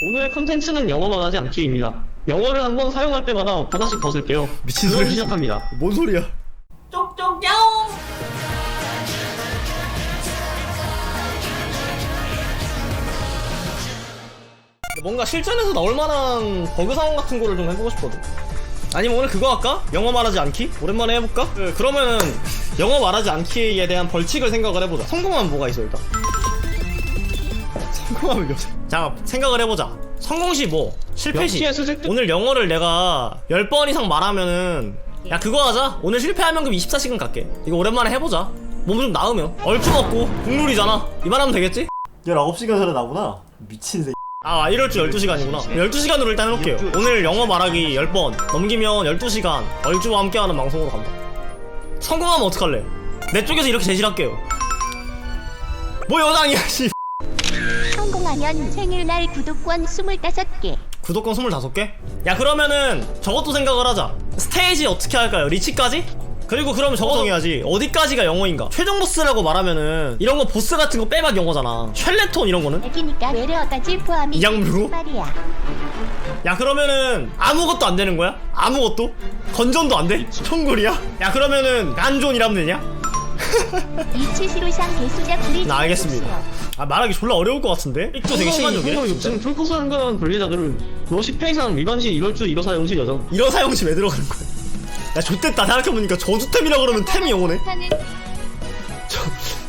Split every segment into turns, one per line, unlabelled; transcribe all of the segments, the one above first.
오늘의 컨텐츠는 영어만 하지 않기입니다. 영어를 한번 사용할 때마다 하나씩 벗을게요.
미친 소리.
시작합니다.
뭔 소리야?
쪽쪽뿅
뭔가 실전에서 나올 만한 버그 상황 같은 거를 좀 해보고 싶거든. 아니면 오늘 그거 할까? 영어 말하지 않기? 오랜만에 해볼까? 그, 그러면은 영어 말하지 않기에 대한 벌칙을 생각을 해보자. 성공하면 뭐가 있어 일단? 성공하면 몇? 자 생각을 해보자. 성공 시 뭐? 실패 시.
역시의 수색
오늘 영어를 내가 10번 이상 말하면은 야 그거 하자. 오늘 실패하면 그럼 24시간 갈게. 이거 오랜만에 해보자. 몸 좀 나으면. 얼추 먹고 국룰이잖아. 이만하면 되겠지? 19시간 전에 나구나. 미친 새. 아 이럴 줄 12시간이구나 12시간으로 일단 해놓을게요 오늘 영어 말하기 10번 넘기면 12시간 얼주와 함께하는 방송으로 간다 성공하면 어떡할래 내 쪽에서 이렇게 제시할게요 뭐 여당이야 씨
성공하면 생일날 구독권 25개.
구독권 25개? 야 그러면은 저것도 생각을 하자 스테이지 어떻게 할까요? 리치까지? 그리고 그러면 저거 정해야지 어디까지가 영어인가 최종 보스라고 말하면은 이런 거 보스 같은 거 빼박 영어잖아 쉘레톤 이런 거는
여기니까 외래어까지 포함이
이 양물고?
말이야.
야 그러면은 아무것도 안 되는 거야? 아무것도? 건전도 안 돼? 청굴이야? 야 그러면은 란존이라면 되냐?
이치시로상 개수작 부리.
나 알겠습니다 아 말하기 졸라 어려울 것 같은데? 또 되게 시간적이네
지금
진짜.
풀코스 한가한 관리자들은 너 10회 이상 위반시 이럴 줄 이러사 영시 여정.
이런 사용시 왜 들어가는 거야? 야 좆됐다 생각해보니까 저주템이라 그러면 템이 영어네
하는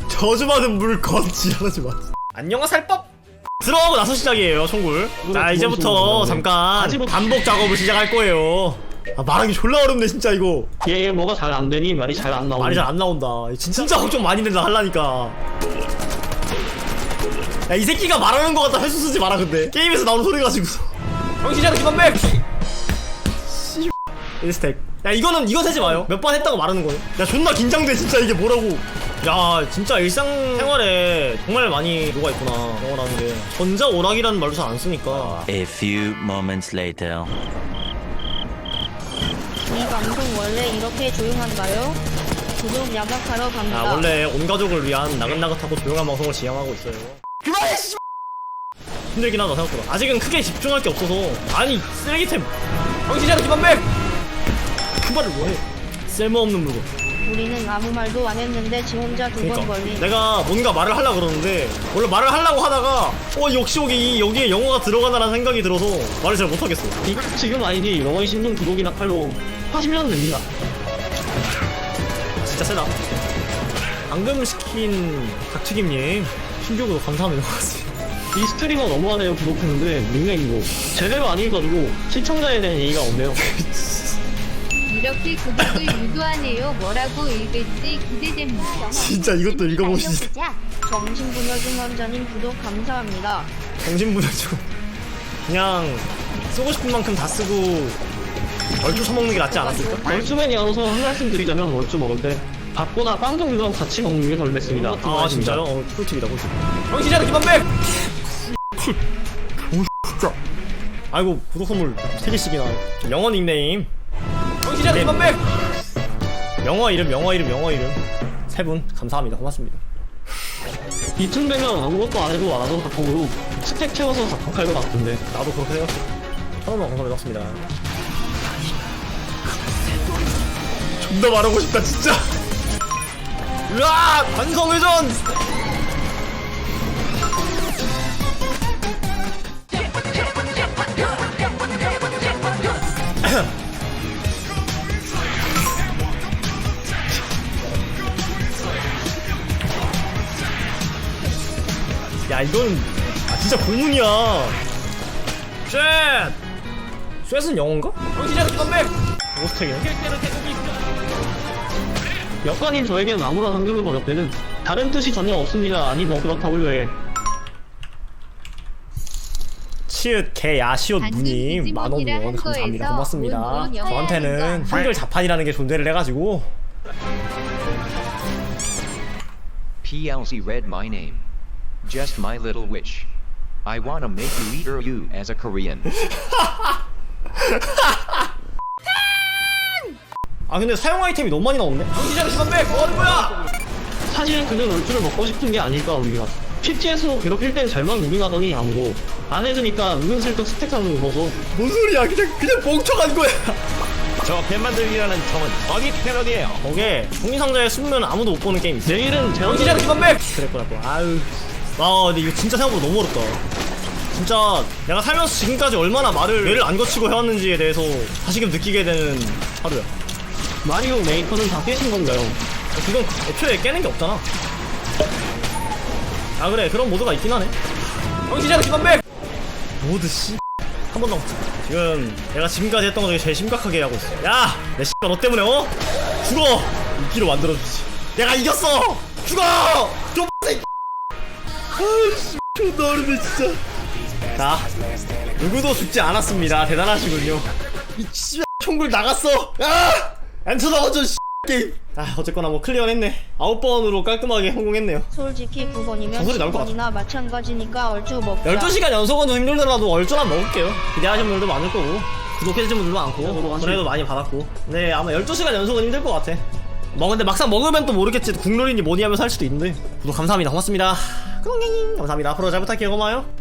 저주받은 물건 지랄하지 마 안녕하 살법 들어가고 나서 시작이에요 청굴 자 이제부터 잠깐 반복 작업을 시작할 거예요 아 말하기 졸라 어렵네 진짜 이거.
얘 뭐가 잘 안 되니? 말이 잘 안 나오니.
말이 잘 안 나온다. 진짜, 진짜 걱정 많이 된다 할라니까. 야 이 새끼가 말하는 거 같다. 회수 쓰지 마라 근데. 게임에서 나오는 소리 가지고. 정신이야 기반백 1스택. 야 이거는 이거 세지 마요. 몇 번 했다고 말하는 거예요. 야 존나 긴장돼 진짜 이게 뭐라고. 야 진짜 일상생활에 정말 많이 녹아 있구나 영어라는 게. 전자 오락이라는 말도 잘 안 쓰니까.
A few moments later.
이 방송 원래 이렇게 조용한가요? 구독 야박하러 갑니다.
아 원래 온 가족을 위한 나긋나긋하고 조용한 방송을 지향하고 있어요. 그만해 씨! 힘들긴 하다 생각보다. 아직은 크게 집중할 게 없어서. 아니 쓰레기템! 정신차려 기반백! 그 말을 뭐해? 쓸모없는 물건.
우리는 아무 말도 안 했는데 지 혼자 두 번
그러니까.
걸린.
내가 뭔가 말을 하려고 그러는데 원래 말을 하려고 하다가 어 역시 여기 이- 여기에 영어가 들어가나라는 생각이 들어서 말을 잘 못하겠어.
지금 아니지 영어의 신분 구독이나 팔로 하시면 됩니다.
진짜 세다 방금 시킨 닭튀김님 신규 구독 감사합니다
이 스트리머 너무하네요 구독했는데 닉네임도 제대로 안 읽어주고 시청자에 대한 예의가 없네요.
이렇게 구독을 유도하네요. 뭐라고 읽을지 기대됩니다.
진짜 이것도 읽어보시지
정신분열증 환자님 구독 감사합니다.
정신분열증 그냥 쓰고 싶은 만큼 다 쓰고 얼추 처먹는 게 낫지 않았을까?
월주맨이어서 한 말씀 드리자면 월주 먹을 때 밥보다 빵 종류랑 같이 먹는 게 덜 맵습니다.
아 진짜요? 어 꿀팁이다 꿀팁. 정신차려 기반백! 오 진짜 아이고 구독 선물 3개씩이나. 영어 닉네임. 정신차려 기반백! 영어 이름 영어 이름 영어 이름. 세 분 감사합니다. 고맙습니다.
이쯤 되면 아무것도 안 해도 알아서 작곡으로 스택 채워서 것 같은데.
나도 그렇게 생각해. 천원만 감사드렸습니다 존나 말하고 싶다 진짜 으아 관성회전 야 이건 아 진짜 고문이야 쉣! 쉣은 영어인가? 정신이야 컴백! 오스텍이네
역관인 저에게는 아무나 상금을 번역 때는 다른 뜻이 전혀 없습니다. 아니 뭐 그렇다고요 해.
치읓 개 야시옷 무님
그
만원 원 감사합니다 고맙습니다 저한테는. 한글 자판이라는 게 존재를 해가지고
PLC read my name. Just my little wish. I wanna make you eat you as a Korean.
아 근데 사용 아이템이 너무 많이 나오네 정신이야 컴백 뭐하는 거야?
사실은 그는 얼주를 먹고 싶은 게 아닐까 우리가. PT에서 괴롭힐 땐 잘만 무빙하더니 아무도 안 해주니까 은근슬쩍 스택하는 거고
뭔 소리야? 그냥 그냥 멍청한 거야.
저 뱀 만들기라는 텀은 어디 패러디예요?
거기에 종이상자에 숨으면 아무도 못 보는 게임 있어
내일은
영기장 기반백 그랬구나 또 아유. 와 근데 이거 진짜 생각보다 너무 어렵다. 진짜 내가 살면서 지금까지 얼마나 말을 뇌를 안 거치고 해왔는지에 대해서 다시금 느끼게 되는 하루야
마리오 메이커는 다 깨신 건가요?
그건 애초에 깨는 게 없잖아. 아 그래. 그런 모드가 있긴 하네. 영기장 기반백! 모드 씨? 한번 남았어 지금 내가 지금까지 했던 것 중에 제일 심각하게 하고 있어. 야 내 씨가 너 때문에 어? 죽어! 이기로 만들어주지. 내가 이겼어! 죽어! 좀 새끼 아이씨 어렵네 진짜. 자 누구도 죽지 않았습니다. 대단하시군요. 이씨 총굴 나갔어! 아! 엔터 나가죠 씨 게임. 아 어쨌거나 뭐 클리어는 했네. 아홉 번으로 깔끔하게 성공했네요.
솔직히 9번이면
저 소리 나올 것 같아.
10번이나 마찬가지니까 얼추 먹자.
12시간 연속은 좀 힘들더라도 얼조란 먹을게요. 기대하시는 분들도 많을 거고. 구독해주신 분들도 많고. 전에도 많이 받았고. 네 아마 12시간 연속은 힘들 것 같아. 뭐 근데 막상 먹으면 또 모르겠지. 국룰인지 뭐니 하면서 할 수도 있는데. 구독 감사합니다. 고맙습니다. 꽁냥잉 감사합니다. 앞으로 잘 부탁해요. 고마워요